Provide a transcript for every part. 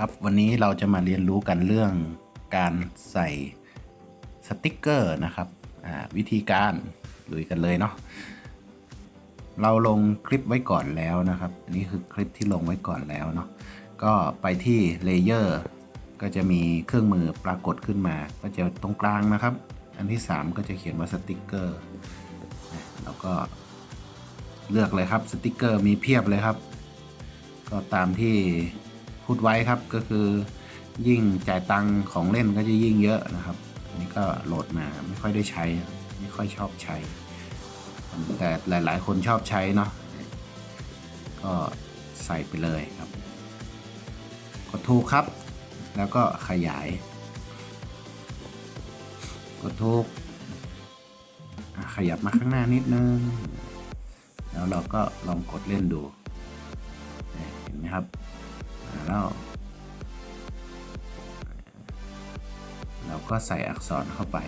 ครับวันนี้เราจะมาเรียนรู้กันเรื่องการใส่สติกเกอร์นะครับวิธีการลุยกันเลยเนาะเราลงคลิปไว้ก่อนแล้วนะครับอันนี้คือคลิปที่ลงไว้ก่อนแล้วเนาะก็ไปที่เลเยอร์ก็จะมีเครื่องมือปรากฏขึ้นมา ก็จะตรงกลางนะครับ อันที่ 3 ก็จะเขียนว่าสติกเกอร์แล้วก็เลือกเลยครับสติกเกอร์มีเพียบเลยครับ ก็ตามที่ พูดไว้ครับก็คือยิ่งจ่ายตังของเล่นก็จะยิ่งเยอะนะครับอันนี้ก็โหลดมาไม่ค่อยได้ใช้ ไม่ค่อยชอบใช้ แต่หลายๆ คนชอบใช้เนาะก็ใส่ไปเลยครับ กดถูกครับ แล้วก็ขยาย กดถูกขยับมาข้างหน้านิดนึง แล้วเราก็ลองกดเล่นดู เห็นไหมครับ แล้ว เราก็ใส่อักษรเข้าไป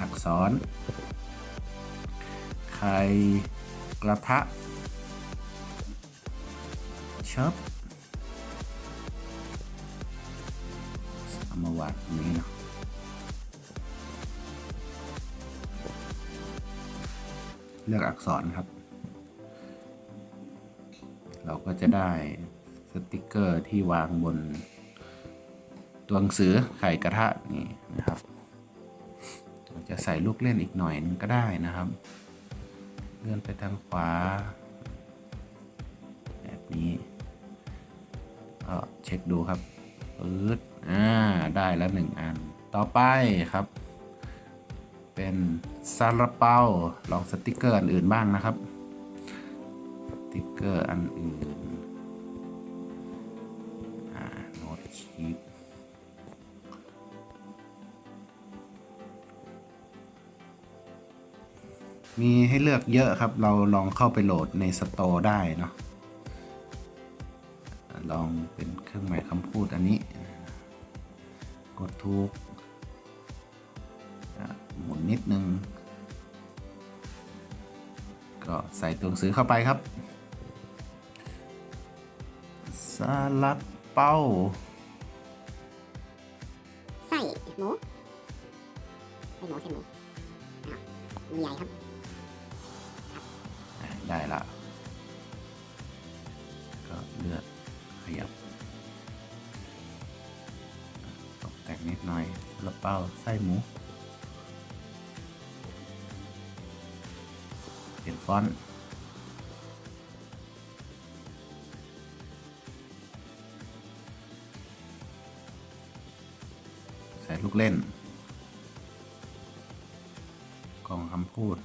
อักษร ไข่กระทะชอบเอามาวางตรงนี้เนาะเลือกอักษรครับ เราก็จะได้ ติกเกอร์ที่วางบน ตัวหนังสือไข่กระทะนี่นะครับเราจะใส่ลูกเล่นอีกหน่อยนึงก็ได้นะครับ เลื่อนไปทางขวา แบบนี้ก็เช็คดูครับปื๊ดอ่าได้แล้วหนึ่งอัน ต่อไปครับ เป็นซาลาเปาลองสติกเกอร์อันอื่นบ้างนะครับ สติกเกอร์อันอื่น มีให้เลือกเยอะครับ เราลองเข้าไปโหลดในสโตร์ได้เนาะ ลองเป็นเครื่องหมายคำพูดอันนี้ กดทุกหมุนนิดนึง ก็ใส่ตัวหนังสือเข้าไปครับซาลาเป้า หมูไส้หมูไส้หมูอ้าวมูใหญ่ครับ ได้ละ ก็เลือกขยับ ตกแต่งนิดหน่อยซาลาเปาไส้หมู เปลี่ยนฟอนต์ ลูกเล่น กล่องคำพูด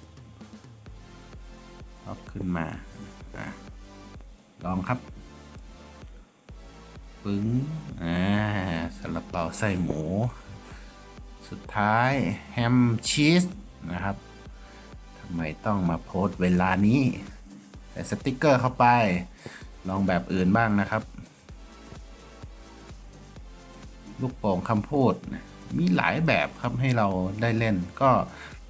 ล็อกขึ้นมาอลองครับ ปึ้งอ่าสลับเปาใส่หมู สุดท้ายแฮมชีสนะครับทำไมต้องมาโพสเวลานี้ใส่สติกเกอร์เข้าไป ลองแบบอื่นบ้างนะครับ ลูกโป่งคำพูด มีหลายแบบครับให้เราได้เล่น ก็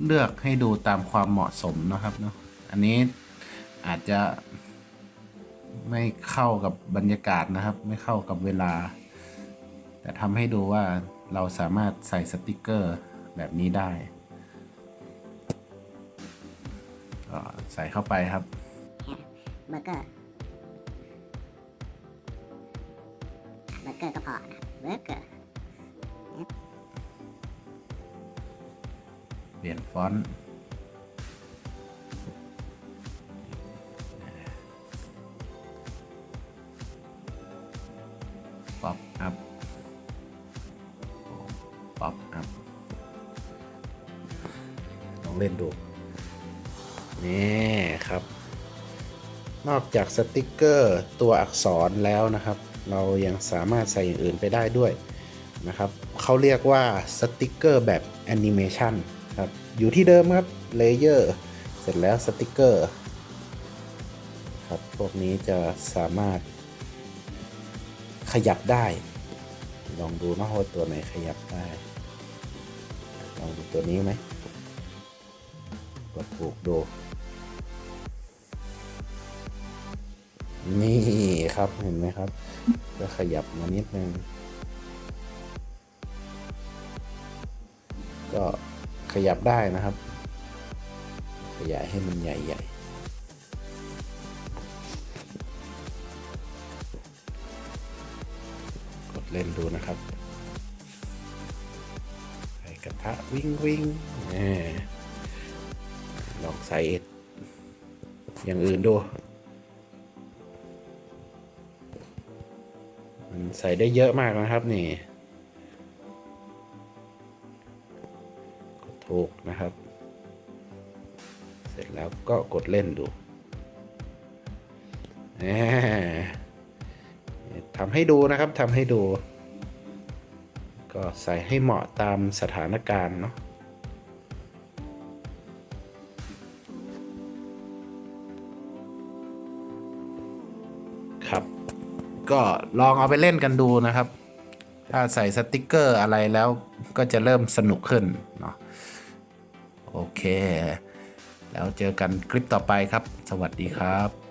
เลือกให้ดูตามความเหมาะสมนะครับเนาะอันนี้อาจจะไม่เข้ากับบรรยากาศนะครับ ไม่เข้ากับเวลา แต่ทำให้ดูว่าเราสามารถใส่สติกเกอร์แบบนี้ได้ก็ใส่เข้าไปครับเบอร์เกอร์เบอร์เกอร์ก็พอนะเบอร์เกอร์ เปลี่ยนฟอนต์ป๊อปอัพป๊อปอัพลองเล่นดู นี่ครับ นอกจากสติกเกอร์ตัวอักษรแล้วนะครับ เรายังสามารถใส่อย่างอื่นไปได้ด้วยนะครับเขาเรียกว่าสติกเกอร์แบบแอนิเมชัน ครับอยู่ที่เดิมครับเลเยอร์เสร็จแล้วสติกเกอร์ครับพวกนี้จะสามารถขยับได้ ลองดูนะว่าตัวไหนขยับได้ ลองดูตัวนี้ไหมกดถูกดู นี่ครับเห็นไหมครับ ก็ขยับมานิดนึง ก็ ขยับได้นะครับ ขยายให้มันใหญ่ๆกดเล่นดูนะครับใส่กระทะวิ่งวิ่งลองใส่อย่างอื่นดู มันใส่ได้เยอะมากนะครับนี่ กดถูกนะครับ เสร็จแล้วก็กดเล่นดูทำให้ดูนะครับทำให้ดู ก็ใส่ให้เหมาะตามสถานการณ์เนาะครับก็ลองเอาไปเล่นกันดูนะครับ ถ้าใส่สติกเกอร์อะไรแล้วก็จะเริ่มสนุกขึ้นเนาะ โอเค แล้วเจอกันคลิปต่อไปครับ สวัสดีครับ